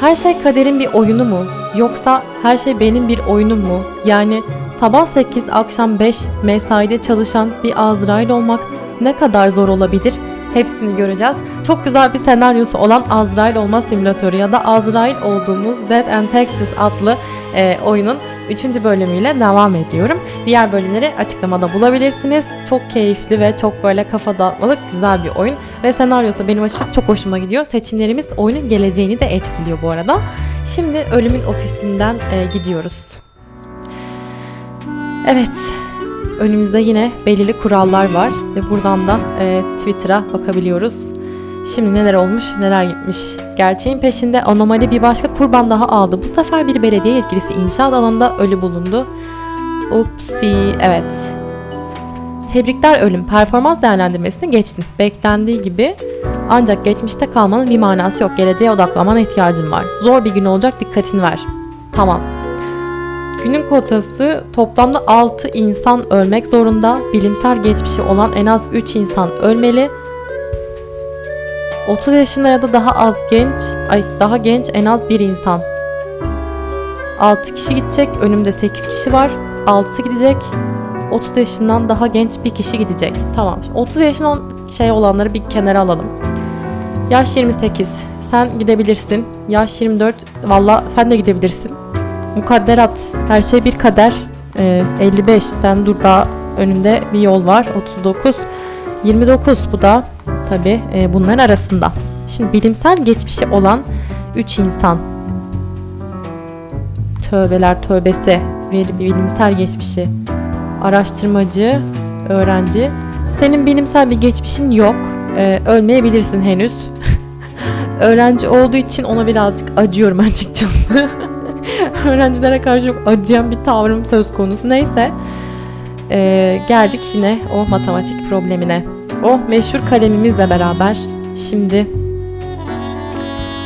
Her şey kaderin bir oyunu mu? Yoksa her şey benim bir oyunum mu? Yani sabah 8 akşam 5 mesaide çalışan bir Azrail olmak ne kadar zor olabilir? Hepsini göreceğiz. Çok güzel bir senaryosu olan Azrail olma simülatörü ya da Azrail olduğumuz Dead and Texas adlı e, oyunun 3. bölümüyle devam ediyorum. Diğer bölümleri açıklamada bulabilirsiniz. Çok keyifli ve çok böyle kafa dağıtmalık güzel bir oyun. Ve senaryosu benim açıkçası çok hoşuma gidiyor. Seçimlerimiz oyunun geleceğini de etkiliyor bu arada. Şimdi ölümün ofisinden e, gidiyoruz. Evet, önümüzde yine belirli kurallar var ve buradan da e, Twitter'a bakabiliyoruz. Şimdi neler olmuş, neler gitmiş. Gerçeğin peşinde anomali bir başka kurban daha aldı. Bu sefer bir belediye yetkilisi inşaat alanında ölü bulundu. Upsi, evet. Tebrikler ölüm. Performans değerlendirmesini geçtin. Beklendiği gibi ancak geçmişte kalmanın bir manası yok. Geleceğe odaklanmana ihtiyacın var. Zor bir gün olacak dikkatin ver. Tamam. Günün kotası toplamda 6 insan ölmek zorunda. Bilimsel geçmişi olan en az 3 insan ölmeli. 30 yaşında ya da daha az genç, ay daha genç en az bir insan. 6 kişi gidecek, önümde 8 kişi var. 6'sı gidecek. 30 yaşından daha genç bir kişi gidecek. Tamam. 30 yaşından şey olanları bir kenara alalım. Yaş 28. Sen gidebilirsin. Yaş 24. Valla sen de gidebilirsin. Mukadderat. Her şey bir kader. Ee, 55. Sen dur daha önünde bir yol var. 39. 29 bu da tabi e, bunların arasında. Şimdi bilimsel geçmişi olan 3 insan. Tövbeler tövbesi. Bilimsel geçmişi. Araştırmacı, öğrenci. Senin bilimsel bir geçmişin yok. Ee, ölmeyebilirsin henüz. öğrenci olduğu için ona birazcık acıyorum açıkçası. Öğrencilere karşı çok acıyan bir tavrım söz konusu. Neyse. Ee, geldik yine o matematik problemine. O meşhur kalemimizle beraber şimdi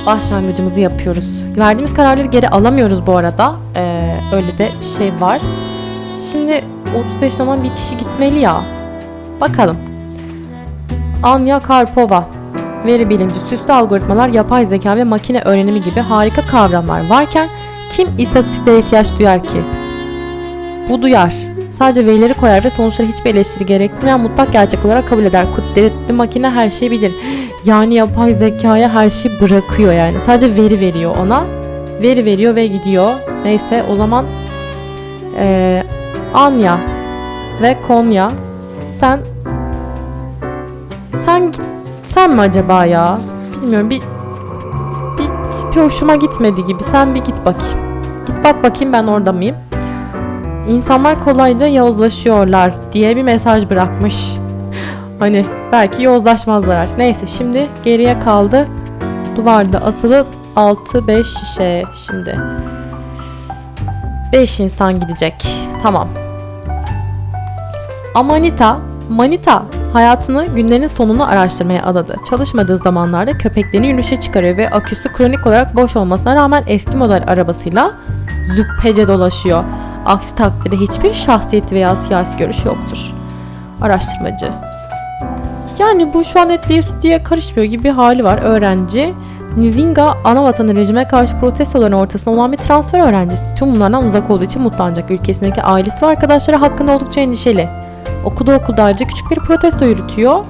başlangıcımızı yapıyoruz. Verdiğimiz kararları geri alamıyoruz bu arada. Ee, öyle de bir şey var. Şimdi 30 yaşından bir kişi gitmeli ya. Bakalım. Anya Karpova. Veri bilimci, süslü algoritmalar, yapay zeka ve makine öğrenimi gibi harika kavramlar varken kim istatistiklere ihtiyaç duyar ki? Bu duyar. Sadece verileri koyar ve sonuçları hiçbir eleştiri gerektirmeyen mutlak gerçek olarak kabul eder. Kudretli makine her şeyi bilir. Yani yapay zekaya her şeyi bırakıyor yani. Sadece veri veriyor ona. Veri veriyor ve gidiyor. Neyse o zaman ee, Anya ve Konya sen sen sen mi acaba ya? Bilmiyorum bir bir tipi hoşuma gitmedi gibi. Sen bir git bakayım. Git bak bakayım ben orada mıyım? İnsanlar kolayca yozlaşıyorlar diye bir mesaj bırakmış. Hani belki yozlaşmazlar artık. Neyse şimdi geriye kaldı. Duvarda asılı 6-5 şişe şimdi. 5 insan gidecek. Tamam. Amanita, Manita hayatını günlerinin sonunu araştırmaya adadı. Çalışmadığı zamanlarda köpeklerini yürüyüşe çıkarıyor ve aküsü kronik olarak boş olmasına rağmen eski model arabasıyla züppece dolaşıyor. Aksi takdirde hiçbir şahsiyeti veya siyasi görüş yoktur. Araştırmacı. Yani bu şu an etliye sütlüye karışmıyor gibi bir hali var. Öğrenci. Nizinga ana vatanı rejime karşı protestoların ortasında olan bir transfer öğrencisi. Tüm bunlardan uzak olduğu için mutlu ancak ülkesindeki ailesi ve arkadaşları hakkında oldukça endişeli. Okuduğu okulda ayrıca küçük bir protesto yürütüyor.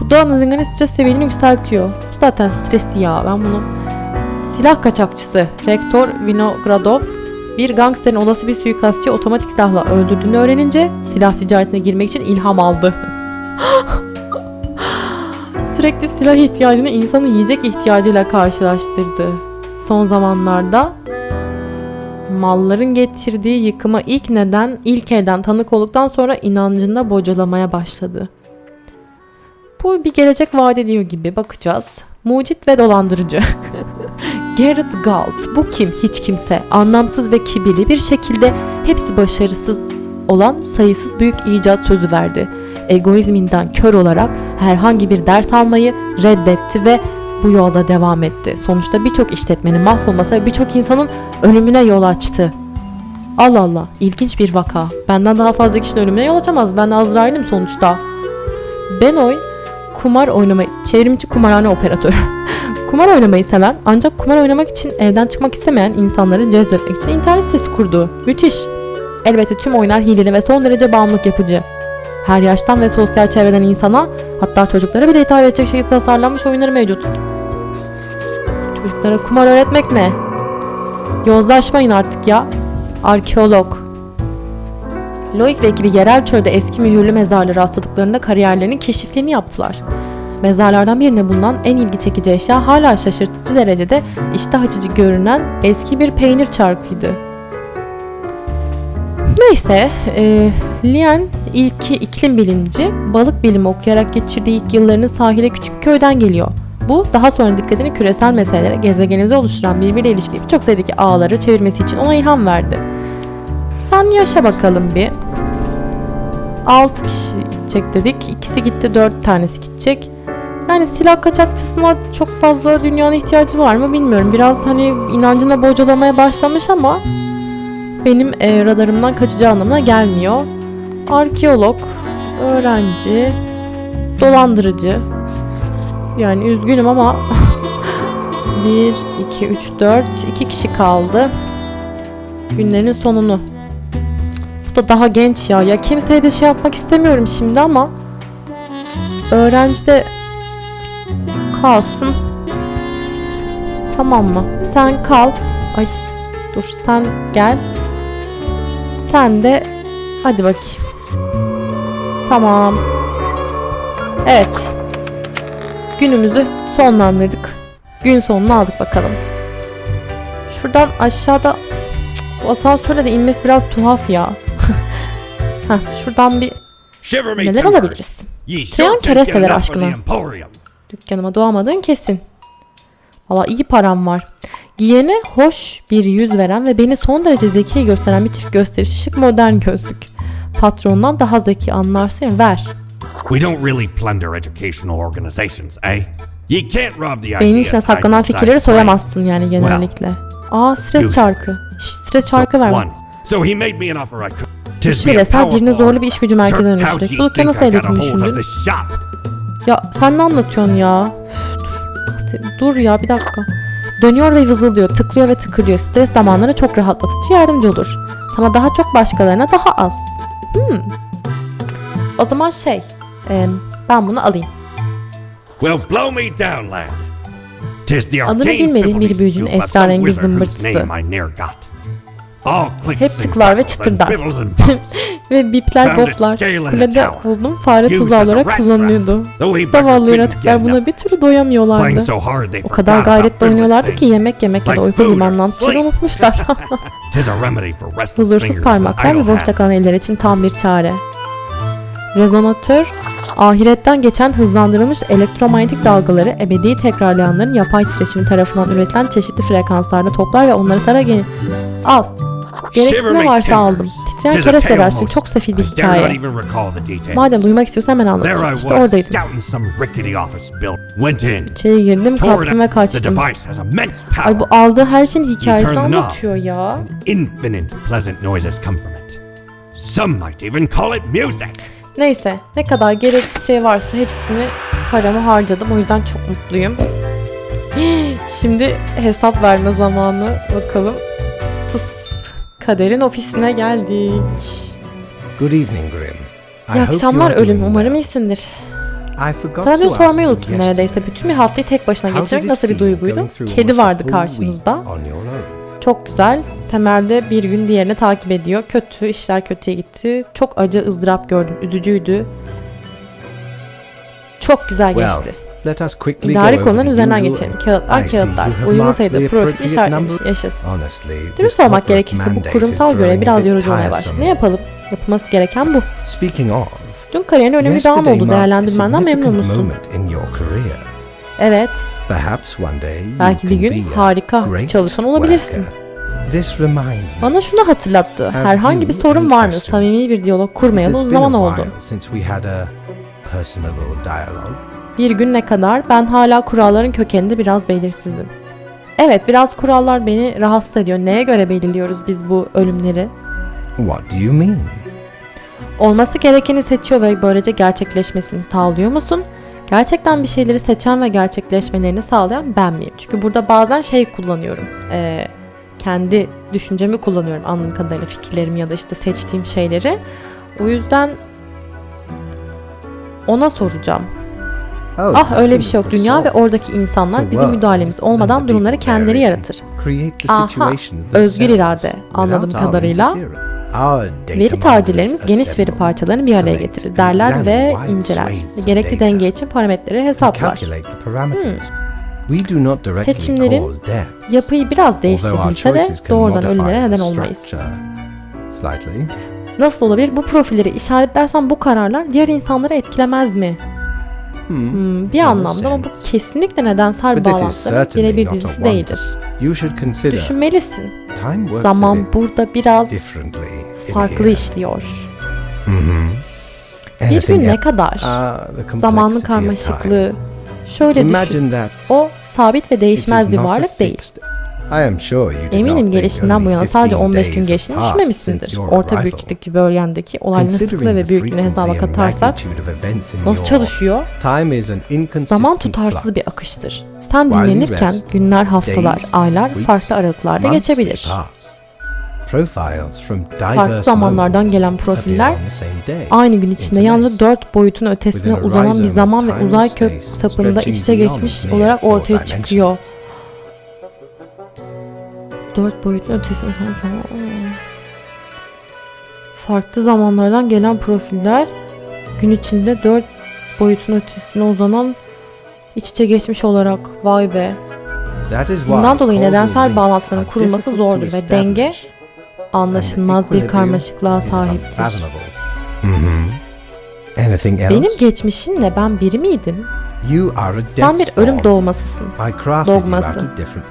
Bu da Nizinga'nın stres seviyeni yükseltiyor. Bu zaten stresli ya ben bunu. Silah kaçakçısı Rektör Vinogradov bir gangsterin olası bir suikastçı otomatik silahla öldürdüğünü öğrenince silah ticaretine girmek için ilham aldı. Sürekli silah ihtiyacını insanın yiyecek ihtiyacıyla karşılaştırdı. Son zamanlarda malların getirdiği yıkıma ilk neden ilk elden tanık olduktan sonra inancında bocalamaya başladı. Bu bir gelecek vaat ediyor gibi bakacağız. Mucit ve dolandırıcı. Garrett Galt. Bu kim? Hiç kimse. Anlamsız ve kibirli bir şekilde hepsi başarısız olan sayısız büyük icat sözü verdi. Egoizminden kör olarak herhangi bir ders almayı reddetti ve bu yolda devam etti. Sonuçta birçok işletmenin mahvolması birçok insanın ölümüne yol açtı. Allah Allah, ilginç bir vaka. Benden daha fazla kişinin ölümüne yol açamaz. Ben Azrail'im sonuçta. Benoy, kumar oynama, çevrimçi kumarhane operatörü. Kumar oynamayı seven ancak kumar oynamak için evden çıkmak istemeyen insanları cezbetmek için internet sitesi kurdu. Müthiş. Elbette tüm oyunlar hileli ve son derece bağımlılık yapıcı. Her yaştan ve sosyal çevreden insana hatta çocuklara bile hitap edecek şekilde tasarlanmış oyunları mevcut. Çocuklara kumar öğretmek ne? Yozlaşmayın artık ya. Arkeolog. Loic ve ekibi yerel çölde eski mühürlü mezarları rastladıklarında kariyerlerinin keşiflerini yaptılar. Mezarlardan birinde bulunan en ilgi çekici eşya hala şaşırtıcı derecede iştah açıcı görünen eski bir peynir çarkıydı. Neyse, e, Lien ilki iklim bilimci, balık bilimi okuyarak geçirdiği ilk yıllarını sahile küçük bir köyden geliyor. Bu daha sonra dikkatini küresel meselelere, gezegenimizi oluşturan birbiriyle ilişkili birçok sayıdaki ağları çevirmesi için ona ilham verdi. Sen yaşa bakalım bir. 6 kişi gidecek dedik. İkisi gitti 4 tanesi gidecek. Yani silah kaçakçısına çok fazla dünyanın ihtiyacı var mı bilmiyorum. Biraz hani inancına bocalamaya başlamış ama benim e, radarımdan kaçacağı anlamına gelmiyor. Arkeolog, öğrenci, dolandırıcı. Yani üzgünüm ama 1, 2, 3, 4, 2 kişi kaldı. Günlerinin sonunu. Bu da daha genç ya. Ya kimseye de şey yapmak istemiyorum şimdi ama öğrenci de kalsın. Tamam mı? Sen kal. Ay dur sen gel. Sen de hadi bakayım. Tamam. Evet. Günümüzü sonlandırdık. Gün sonunu aldık bakalım. Şuradan aşağıda Cık, bu asansörle de inmesi biraz tuhaf ya. Heh, şuradan bir neler alabiliriz? Did keresteler aşkına. Dükkanıma doğamadığın kesin. Valla iyi param var. Giyene hoş bir yüz veren ve beni son derece zeki gösteren bir çift gösterişi şık modern gözlük. Patrondan daha zeki anlarsın ver. We don't really plunder educational organizations, eh? You can't rob the ideas içine saklanan fikirleri soyamazsın yani genellikle. Aa stres çarkı. Stres çarkı so, ver bana. once. So he made me an offer I could. Tis Bir be a eser birine powerful zorlu bir iş gücü merkezine dönüştürecek. you Bu dükkanı think nasıl elde of düşündün? Ya sen ne anlatıyorsun ya? Üf, Dur. Dur ya bir dakika. Dönüyor ve vızıldıyor, tıklıyor ve tıkırıyor. Stres zamanlara çok rahatlatıcı yardımcı olur. Sana daha çok başkalarına daha az. Hmm. O zaman şey, e, ben bunu alayım. Well, blow me down, lad. Adını bilmediğim bir büyücünün esrarengiz zımbırtısı. Hep tıklar ve çıtırdar. Ve bipler boplar kulede buldum fare tuzağı olarak kullanılıyordu. Zavallı yaratıklar buna bir türlü doyamıyorlardı. O kadar gayretle oynuyorlardı ki yemek yemek ya da uyku gibi anlamsızları unutmuşlar. Huzursuz parmaklar ve boşta kalan eller için tam bir çare. Rezonatör, ahiretten geçen hızlandırılmış elektromanyetik dalgaları ebedi tekrarlayanların yapay titreşimi tarafından üretilen çeşitli frekanslarda toplar ve onları gel... Al. Gereksiz Shiver ne me varsa aldım. Titreyen kereste most. Çok sefil bir hikaye. Madem duymak istiyorsan I anlatayım. İşte oradaydım. İçeri girdim, kalktım ve kaçtım. Ay bu aldığı her şeyin hikayesini anlatıyor ya. Neyse ne kadar gereksiz şey varsa hepsini paramı harcadım o yüzden çok mutluyum. Şimdi hesap verme zamanı bakalım. Kaderin ofisine geldik. Good evening, Grim. İyi akşamlar ölüm umarım iyisindir. Ask sormayı unuttum neredeyse. Bütün bir haftayı tek başına geçirmek nasıl bir duyguydu? Kedi vardı a whole karşımızda. week on your own? Çok güzel. Temelde bir gün diğerini takip ediyor. Kötü, işler kötüye gitti. Çok acı ızdırap gördüm. Üzücüydü. Çok güzel geçti. Let us quickly İdari konuların üzerinden geçelim. Kağıtlar kağıtlar. marked sayıda profil işaretlemiş. Yaşasın. Dürüst olmak gerekirse bu kurumsal görev biraz yorucu olmaya başladı. Ne yapalım? Yapılması gereken bu. Dün kariyerin önemli bir an oldu. Değerlendirmenden memnun musun? Evet. Belki bir gün harika great çalışan olabilirsin. Bana şunu hatırlattı. Herhangi bir sorun var mı? Samimi bir diyalog kurmayalı uzun zaman oldu. Bir gün ne kadar ben hala kuralların kökeninde biraz belirsizim. Evet biraz kurallar beni rahatsız ediyor. Neye göre belirliyoruz biz bu ölümleri? What do you mean? Olması gerekeni seçiyor ve böylece gerçekleşmesini sağlıyor musun? Gerçekten bir şeyleri seçen ve gerçekleşmelerini sağlayan ben miyim? Çünkü burada bazen şey kullanıyorum. Ee, kendi düşüncemi kullanıyorum anladığım kadarıyla fikirlerimi ya da işte seçtiğim şeyleri. O yüzden ona soracağım. Oh, Ah öyle bir şey yok. Dünya ve oradaki insanlar bizim müdahalemiz olmadan durumları kendileri yaratır. Aha, özgür irade anladığım kadarıyla. Veri tacirlerimiz geniş veri parçalarını bir araya getirir, derler ve inceler. Gerekli denge için parametreleri hesaplar. directly Seçimlerin Yapıyı biraz değiştirebilse de doğrudan the neden olmayız. Nasıl olabilir? Bu profilleri işaretlersem bu kararlar diğer insanları etkilemez mi? Hmm, bir in a anlamda ama bu kesinlikle nedensel certainly birebir dizisi değildir. Düşünmelisin. Zaman burada biraz farklı işliyor. Mhm. Bir gün ne kadar? Ah, Zamanın karmaşıklığı. Şöyle düşün. O sabit ve değişmez bir varlık değil. Eminim gelişinden bu yana sadece 15 15 gün geçtiğini düşünmemişsindir. Orta büyüklükteki bölgendeki olayların sıklığı ve büyüklüğünü hesaba katarsak nasıl çalışıyor? Zaman tutarsız bir akıştır. Sen dinlenirken günler, haftalar, aylar farklı aralıklarda geçebilir. Farklı zamanlardan gelen profiller aynı gün içinde yalnızca dört boyutun ötesine uzanan bir zaman ve uzay kök sapında iç içe geçmiş olarak ortaya çıkıyor. Dört boyutun ötesine uzanan zaman. Farklı zamanlardan gelen profiller gün içinde dört boyutun ötesine uzanan iç içe geçmiş olarak vay be. Bundan dolayı nedensel bağlantıların kurulması zordur ve denge anlaşılmaz bir karmaşıklığa sahiptir. Mhm. Else? Benim geçmişimle ben biri miydim? You are a death Sen bir ölüm doğmasısın. Dogması.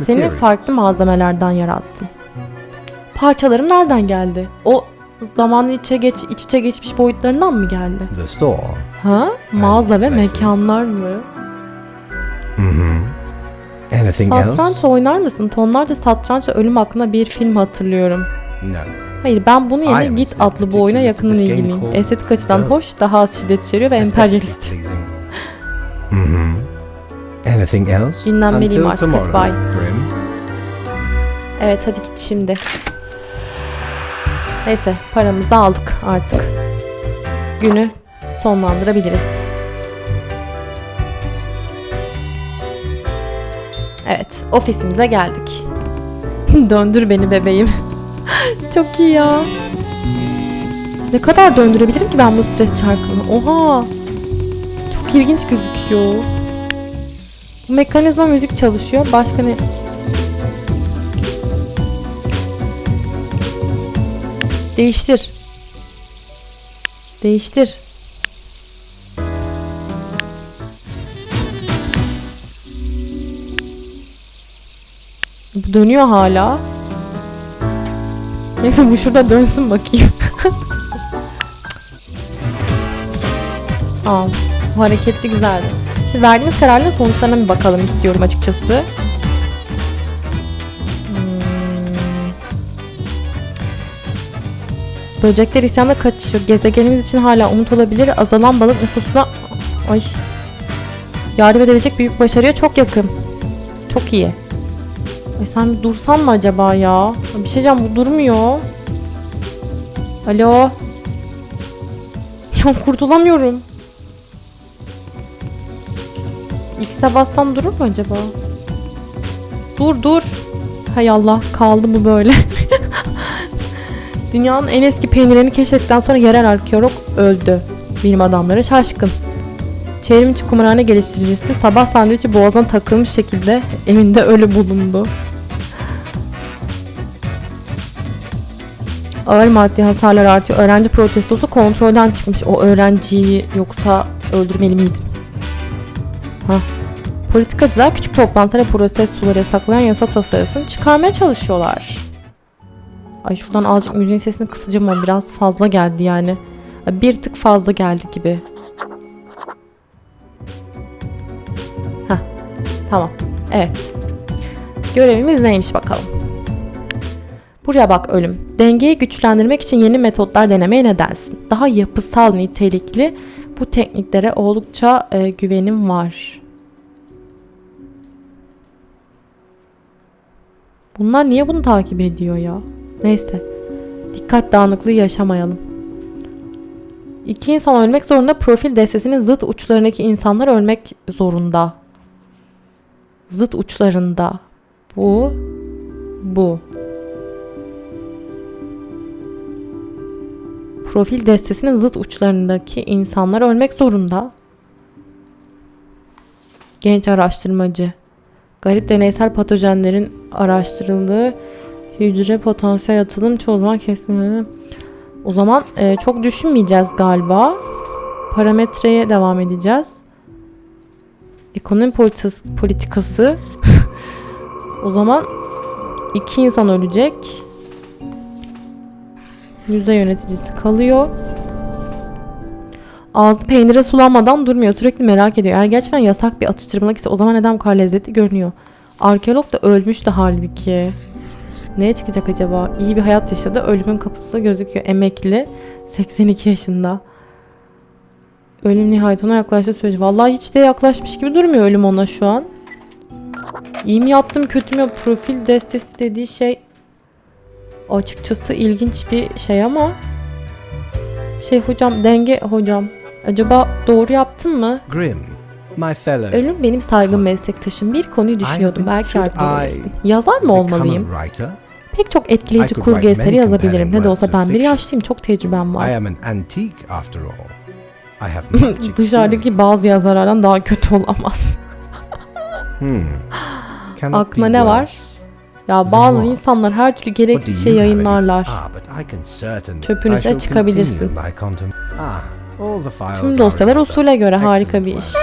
Seni farklı malzemelerden yarattım. Parçalarım nereden geldi? O zamanın içe geç iç içe geçmiş boyutlarından mı geldi? The store. Ha? Mağaza ve mekanlar mı? Mhm. Anything Satranç oynar mısın? Tonlarca satranç ve ölüm hakkında bir film hatırlıyorum. No. Hayır ben bunu yerine Git adlı bu oyuna yakından ilgiliyim. Estetik açıdan hoş, daha az şiddet içeriyor ve emperyalist. Mhm. Anything else? Dinlenmeliyim Until artık, hadi tomorrow, bye. Grim. Evet hadi git şimdi. Neyse paramızı da aldık artık. Günü sonlandırabiliriz. Evet ofisimize geldik. Döndür beni bebeğim. Çok iyi ya. Ne kadar döndürebilirim ki ben bu stres çarkını? Oha. Çok ilginç gözüküyor. Bu mekanizma müzik çalışıyor. Başka ne? Değiştir. Değiştir. Bu dönüyor hala. Neyse bu şurada dönsün bakayım. Aa, bu hareketli güzeldi. Şimdi verdiğimiz kararların sonuçlarına bir bakalım istiyorum açıkçası. Hmm. Böcekler isyanda kaçışıyor. Gezegenimiz için hala umut olabilir. Azalan balık nüfusuna... Ay. Yardım edebilecek büyük başarıya çok yakın. Çok iyi. Ay sen bir dursan mı acaba ya? Bir şey diyeceğim bu durmuyor. Alo. Ya kurtulamıyorum. X'e bassam durur mu acaba? Dur dur. Hay Allah kaldı bu böyle. Dünyanın en eski peynirini keşfettikten sonra yerel arkeolog öldü. Bilim adamları şaşkın. Çevrim içi kumarhane geliştiricisi sabah sandviçi boğazına takılmış şekilde evinde ölü bulundu. Ağır maddi hasarlar artıyor. Öğrenci protestosu kontrolden çıkmış. O öğrenciyi yoksa öldürmeli miydim? Hah. Politikacılar küçük toplantılara proses suları yasaklayan yasa tasarısını çıkarmaya çalışıyorlar. Ay şuradan azıcık müziğin sesini kısacağım ama biraz fazla geldi yani. Bir tık fazla geldi gibi. Heh. Tamam. Evet. Görevimiz neymiş bakalım. Buraya bak ölüm. Dengeyi güçlendirmek için yeni metotlar denemeye ne dersin? Daha yapısal nitelikli Bu tekniklere oldukça e, güvenim var. Bunlar niye bunu takip ediyor ya? Neyse. Dikkat dağınıklığı yaşamayalım. İki insan ölmek zorunda profil destesinin zıt uçlarındaki insanlar ölmek zorunda. Zıt uçlarında. Bu. Bu. Profil destesinin zıt uçlarındaki insanlar ölmek zorunda. Genç araştırmacı. Garip deneysel patojenlerin araştırıldığı hücre potansiyel atılım çoğu zaman kesinlikle o zaman e, çok düşünmeyeceğiz galiba. Parametreye devam edeceğiz. Ekonomi politikası, politikası. o zaman iki insan ölecek. Yüzde yöneticisi kalıyor. Ağzı peynire sulanmadan durmuyor. Sürekli merak ediyor. Eğer gerçekten yasak bir atıştırmalık ise o zaman neden bu kadar lezzetli görünüyor? Arkeolog da ölmüştü halbuki. Neye çıkacak acaba? İyi bir hayat yaşadı. Ölümün kapısı gözüküyor. Emekli. 82 yaşında. Ölüm nihayet ona yaklaştığı sürece. Vallahi hiç de yaklaşmış gibi durmuyor ölüm ona şu an. İyi mi yaptım kötü mü? Profil destesi dediği şey açıkçası ilginç bir şey ama şey hocam denge hocam acaba doğru yaptın mı? Grim, my fellow. Ölüm benim saygın meslektaşım. Bir konuyu düşünüyordum. Belki yardım I edebilirsin. Yazar mı olmalıyım? Pek çok etkileyici I kurgu eseri yazabilirim. Ne de olsa ben bir yaşlıyım. Çok tecrübem I var. am an antique after all. I. Dışarıdaki bazı yazarlardan daha kötü olamaz. Hmm. Aklına ne var? Ya bazı insanlar her türlü gereksiz şey yayınlarlar. Ah, I Çöpünüze I çıkabilirsin. Tüm dosyalar usule göre harika bir iş.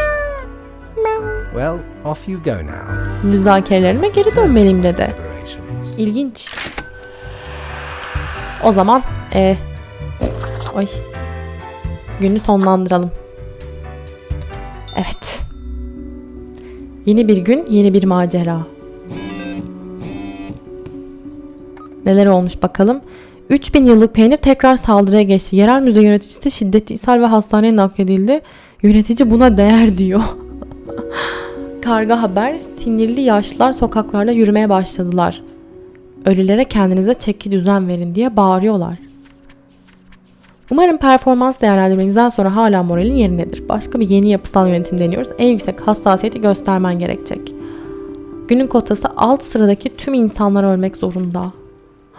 Well, off you go now. Müzakerelerime geri dönmeliyim dedi. İlginç. O zaman e, ay günü sonlandıralım. Evet. Yeni bir gün, yeni bir macera. Neler olmuş bakalım. 3000 yıllık peynir tekrar saldırıya geçti. Yerel müze yöneticisi şiddetli ishal ve hastaneye nakledildi. Yönetici buna değer diyor. Karga haber, sinirli yaşlılar sokaklarda yürümeye başladılar. Ölülere kendinize çeki düzen verin diye bağırıyorlar. Umarım performans değerlendirmenizden sonra hala moralin yerindedir. Başka bir yeni yapısal yönetim deniyoruz. En yüksek hassasiyeti göstermen gerekecek. Günün kotası alt sıradaki tüm insanlar ölmek zorunda.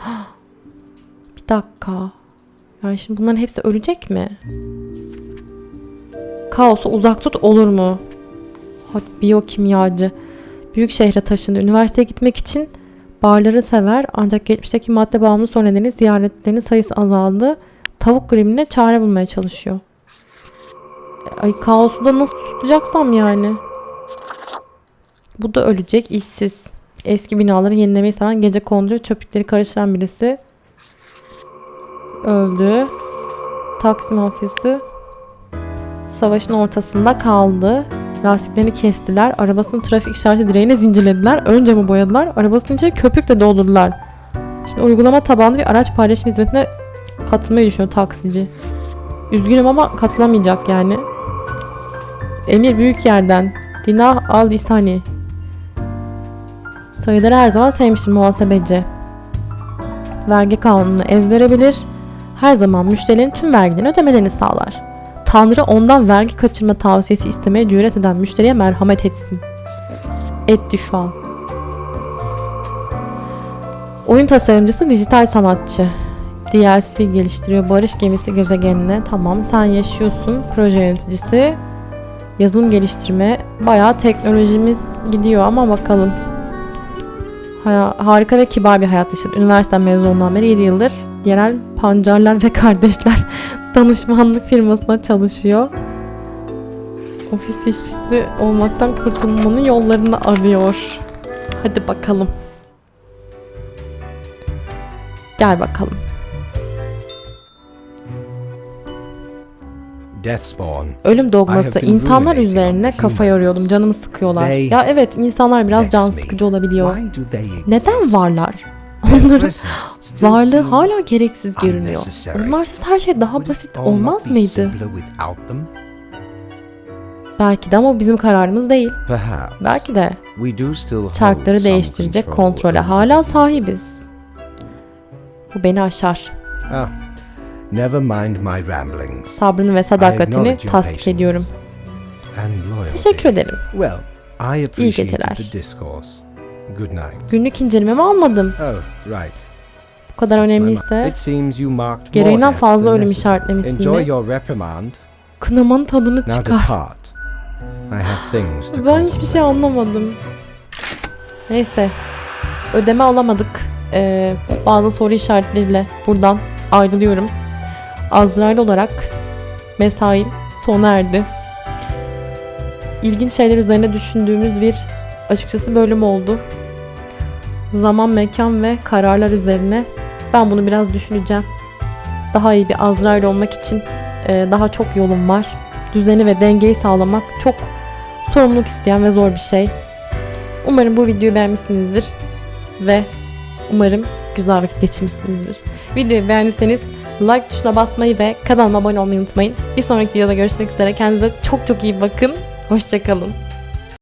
bir dakika. Yani şimdi bunların hepsi ölecek mi? Kaosu uzak tut olur mu? Biyokimyacı. Büyük şehre taşındı. Üniversiteye gitmek için barları sever ancak geçmişteki madde bağımlı son nedeni ziyaretlerinin sayısı azaldı. Tavuk gribine çare bulmaya çalışıyor. Ay kaosu da nasıl tutacaksam yani. Bu da ölecek işsiz. Eski binaları yenilemeyi seven gece konducu çöplükleri karıştıran birisi. Öldü. Taksi mafyası savaşın ortasında kaldı. Lastiklerini kestiler. Arabasını trafik işareti direğine zincirlediler. Önce mi boyadılar? Arabasının içine köpükle doldurdular. Şimdi uygulama tabanlı bir araç paylaşım hizmetine katılmayı düşünüyor taksici. Üzgünüm ama katılamayacak yani. Emir büyük yerden. Dinah al isani. Sayıları her zaman sevmiştir muhasebeci. Vergi kanununu ezbere bilir. Her zaman müşterilerin tüm vergilerini ödemelerini sağlar. Tanrı ondan vergi kaçırma tavsiyesi istemeye cüret eden müşteriye merhamet etsin. Etti şu an. Oyun tasarımcısı dijital sanatçı. DLC geliştiriyor. Barış gemisi gezegenine. Tamam sen yaşıyorsun. Proje yöneticisi. Yazılım geliştirme. Bayağı teknolojimiz gidiyor ama bakalım. Harika ve kibar bir hayat yaşadı. Üniversiteden mezunundan beri 7 yıldır yerel pancarlar ve kardeşler danışmanlık firmasına çalışıyor. Ofis işçisi olmaktan kurtulmanın yollarını arıyor. Hadi bakalım. Gel bakalım. Deathspawn. Ölüm dogması insanlar üzerine kafa yoruyordum. Canımı sıkıyorlar. Ya evet insanlar biraz can sıkıcı olabiliyor. Neden varlar? Onların varlığı hala gereksiz görünüyor. Onlarsız her şey daha basit olmaz mıydı? Belki de ama bizim kararımız değil. Belki de çarkları değiştirecek kontrole hala sahibiz. Bu beni aşar. Ah, never mind my ramblings. Sabrını ve sadakatini tasdik ediyorum. Teşekkür ederim. Well, I appreciated geceler. Good night. Günlük incelememi almadım. Oh, right. Bu kadar önemliyse It seems you marked gereğinden fazla ölüm işaretlemişsin Enjoy de your reprimand. kınamanın tadını Now çıkar. depart. I have things to Ben hiçbir şey anlamadım. Neyse. Ödeme alamadık. Ee, bazı soru işaretleriyle buradan ayrılıyorum. Azrail olarak mesaim sona erdi. İlginç şeyler üzerine düşündüğümüz bir açıkçası bölüm oldu. Zaman, mekan ve kararlar üzerine ben bunu biraz düşüneceğim. Daha iyi bir Azrail olmak için e, daha çok yolum var. Düzeni ve dengeyi sağlamak çok sorumluluk isteyen ve zor bir şey. Umarım bu videoyu beğenmişsinizdir ve umarım güzel vakit geçirmişsinizdir. Videoyu beğendiyseniz like tuşuna basmayı ve kanalıma abone olmayı unutmayın. Bir sonraki videoda görüşmek üzere. Kendinize çok çok iyi bakın. Hoşçakalın.